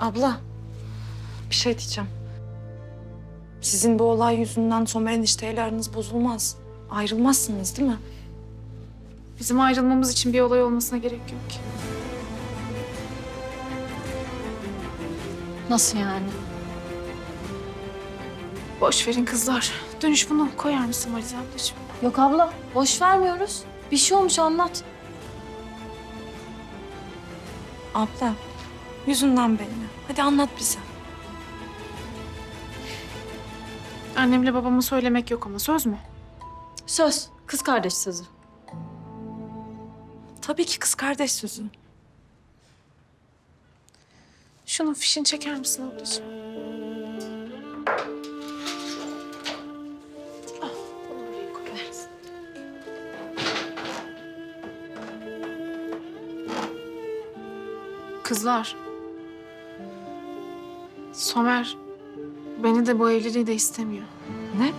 Abla, bir şey diyeceğim. Sizin bu olay yüzünden Somer enişteyle aranız bozulmaz. Ayrılmazsınız değil mi? Bizim ayrılmamız için bir olay olmasına gerek yok ki. Nasıl yani? Boş verin kızlar. Dönüş bunu koyar mısın Marize ablacığım? Yok abla boş vermiyoruz. Bir şey olmuş anlat. Abla, yüzünden belli. Hadi anlat bize. Annemle babama söylemek yok ama söz mü? Söz. Kız kardeş sözü. Tabii ki kız kardeş sözü. Şunun fişini çeker misin ablacığım? Ah, bunu oraya koyarsın. Kızlar. Somer beni de bu evliliği de istemiyor. Ne?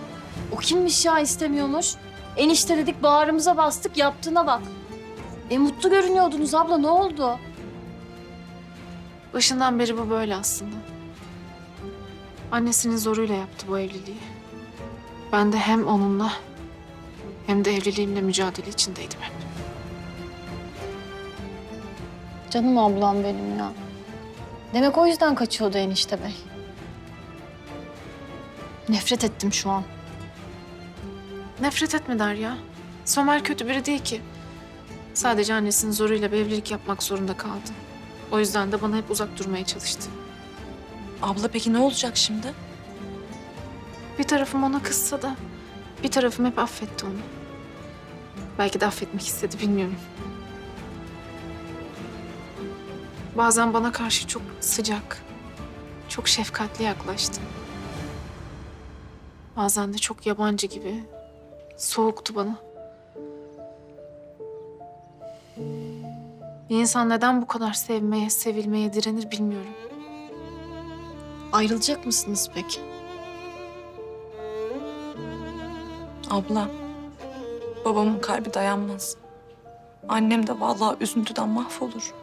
O kimmiş ya istemiyormuş? Enişte dedik bağrımıza bastık yaptığına bak. E mutlu görünüyordunuz abla ne oldu? Başından beri bu böyle aslında. Annesinin zoruyla yaptı bu evliliği. Ben de hem onunla hem de evliliğimle mücadele içindeydim hep. Canım ablam benim ya. Demek o yüzden kaçıyordu enişte bey. Nefret ettim şu an. Nefret etme Derya. Somer kötü biri değil ki. Sadece annesinin zoruyla bir evlilik yapmak zorunda kaldı. O yüzden de bana hep uzak durmaya çalıştı. Abla peki ne olacak şimdi? Bir tarafım ona kızsa da bir tarafım hep affetti onu. Belki de affetmek istedi bilmiyorum. Bazen bana karşı çok sıcak, çok şefkatli yaklaştı. Bazen de çok yabancı gibi, soğuktu bana. Bir insan neden bu kadar sevmeye, sevilmeye direnir bilmiyorum. Ayrılacak mısınız peki? Abla, babamın kalbi dayanmaz. Annem de vallahi üzüntüden mahvolur.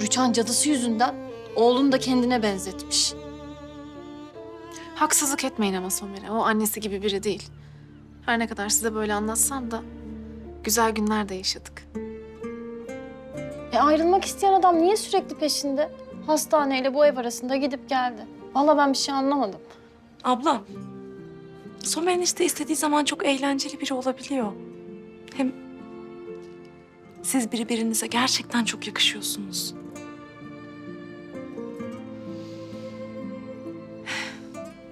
Rüçhan cadısı yüzünden oğlunu da kendine benzetmiş. Haksızlık etmeyin ama Somer'e. O annesi gibi biri değil. Her ne kadar size böyle anlatsam da güzel günler de yaşadık. E ayrılmak isteyen adam niye sürekli peşinde? Hastaneyle bu ev arasında gidip geldi. Vallahi ben bir şey anlamadım. Abla, Somer enişte istediği zaman çok eğlenceli biri olabiliyor. Hem siz birbirinize gerçekten çok yakışıyorsunuz.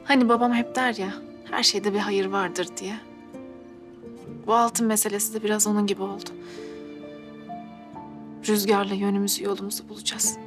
Hani babam hep der ya, her şeyde bir hayır vardır diye. Bu altın meselesi de biraz onun gibi oldu. Rüzgarla yönümüzü, yolumuzu bulacağız.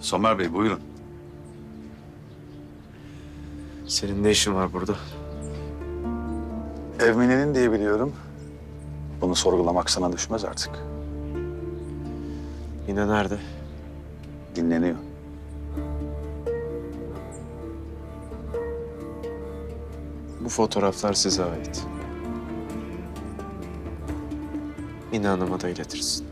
Somer Bey buyurun. Senin ne işin var burada? Evmine'nin diye biliyorum. Bunu sorgulamak sana düşmez artık. Yine nerede? Dinleniyor. Bu fotoğraflar size ait. Mine Hanım'a da iletirsin.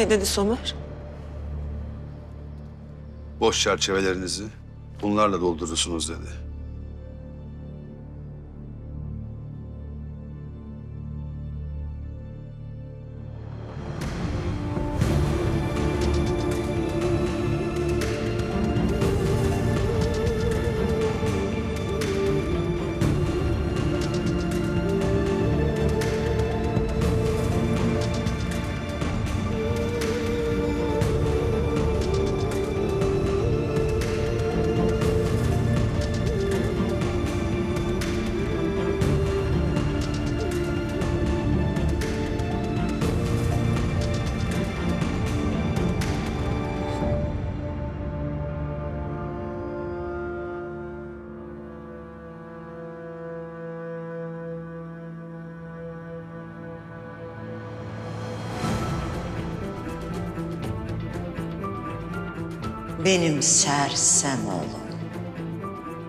Ne dedi Somer? Boş çerçevelerinizi bunlarla doldurursunuz dedi. Benim sersem oğlum.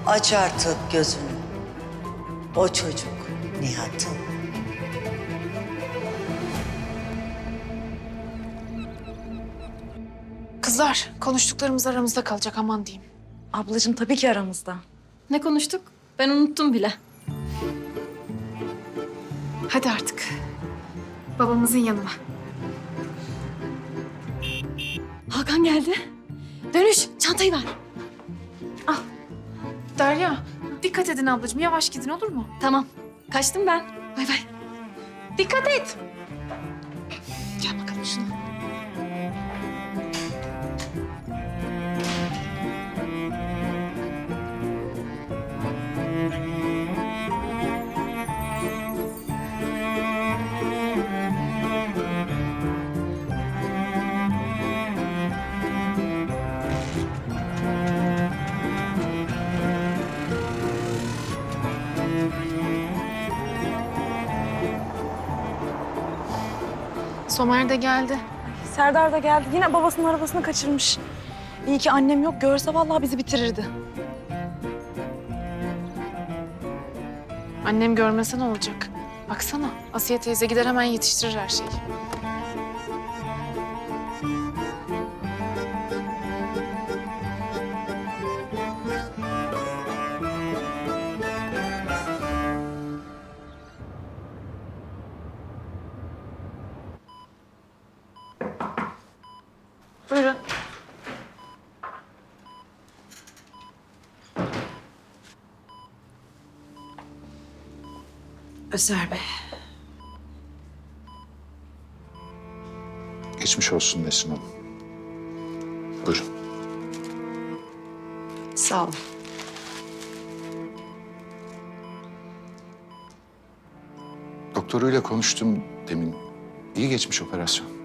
Aç artık gözünü. O çocuk Nihat'ın. Kızlar konuştuklarımız aramızda kalacak aman diyeyim. Ablacığım tabii ki aramızda. Ne konuştuk? Ben unuttum bile. Hadi artık. Babamızın yanına. Hakan geldi. Dönüş, çantayı ver. Derya dikkat edin ablacığım yavaş gidin olur mu? Tamam, kaçtım ben. Bay bay. Dikkat et. Gel bakalım şuna. Somer de geldi. Serdar da geldi. Yine babasının arabasını kaçırmış. İyi ki annem yok. Görse vallahi bizi bitirirdi. Annem görmese ne olacak? Baksana Asiye teyze gider hemen yetiştirir her şeyi. Buyurun. Özer Bey. Geçmiş olsun Nesrin Hanım. Buyurun. Sağ olun. Doktoruyla konuştum demin. İyi geçmiş operasyon.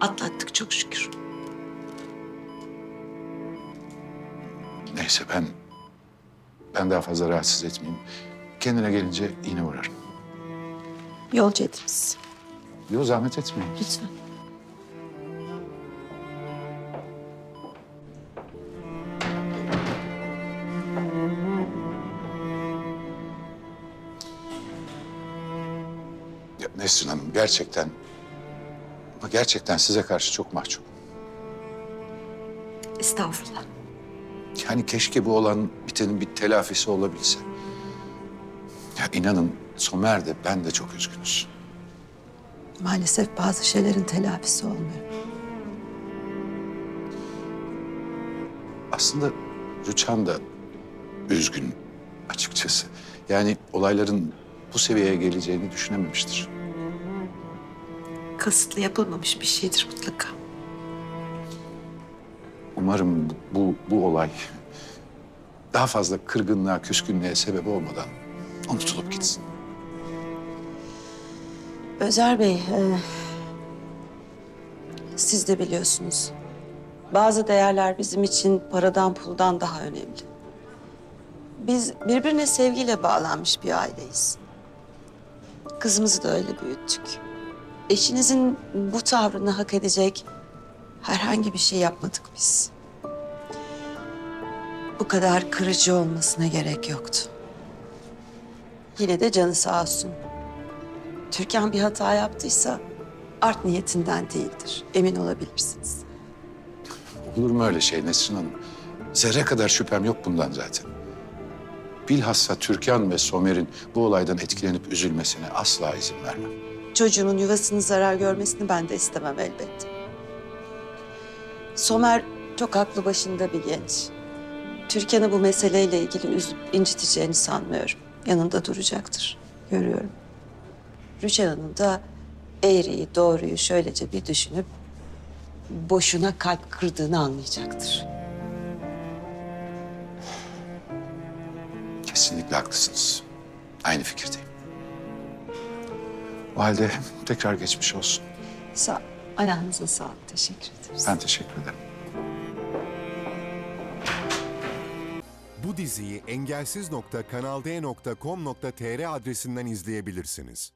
Atlattık çok şükür. Neyse ben... Ben daha fazla rahatsız etmeyeyim. Kendine gelince yine uğrarım. Yolcu ediniz. Yok zahmet etmeyin. Lütfen. Ya Nesrin Hanım gerçekten... ama Gerçekten size karşı çok mahcup. Estağfurullah. Yani keşke bu olan bitenin bir telafisi olabilse. Ya inanın Somer de ben de çok üzgünüz. Maalesef bazı şeylerin telafisi olmuyor. Aslında Rüçhan da üzgün açıkçası. Yani olayların bu seviyeye geleceğini düşünememiştir. Kasıtlı yapılmamış bir şeydir mutlaka. Umarım bu, bu olay daha fazla kırgınlığa, küskünlüğe sebep olmadan unutulup gitsin. Özer Bey, e, siz de biliyorsunuz. Bazı değerler bizim için paradan puldan daha önemli. Biz birbirine sevgiyle bağlanmış bir aileyiz. Kızımızı da öyle büyüttük. Eşinizin bu tavrını hak edecek herhangi bir şey yapmadık biz. Bu kadar kırıcı olmasına gerek yoktu. Yine de canı sağ olsun. Türkan bir hata yaptıysa art niyetinden değildir. Emin olabilirsiniz. Olur mu öyle şey Nesrin Hanım? Zerre kadar şüphem yok bundan zaten. Bilhassa Türkan ve Somer'in bu olaydan etkilenip üzülmesine asla izin vermem. Çocuğumun yuvasının zarar görmesini ben de istemem elbette. Somer çok aklı başında bir genç. Türkan'ı bu meseleyle ilgili üzüp inciteceğini sanmıyorum. Yanında duracaktır. Görüyorum. Rüçhan Hanım da eğriyi doğruyu şöylece bir düşünüp boşuna kalp kırdığını anlayacaktır. Kesinlikle haklısınız. Aynı fikirdeyim. O halde tekrar geçmiş olsun. Sağ, ayağınıza sağlık. Teşekkür ederiz. Ben teşekkür ederim. Bu diziyi engelsiz.kanalde.com.tr adresinden izleyebilirsiniz.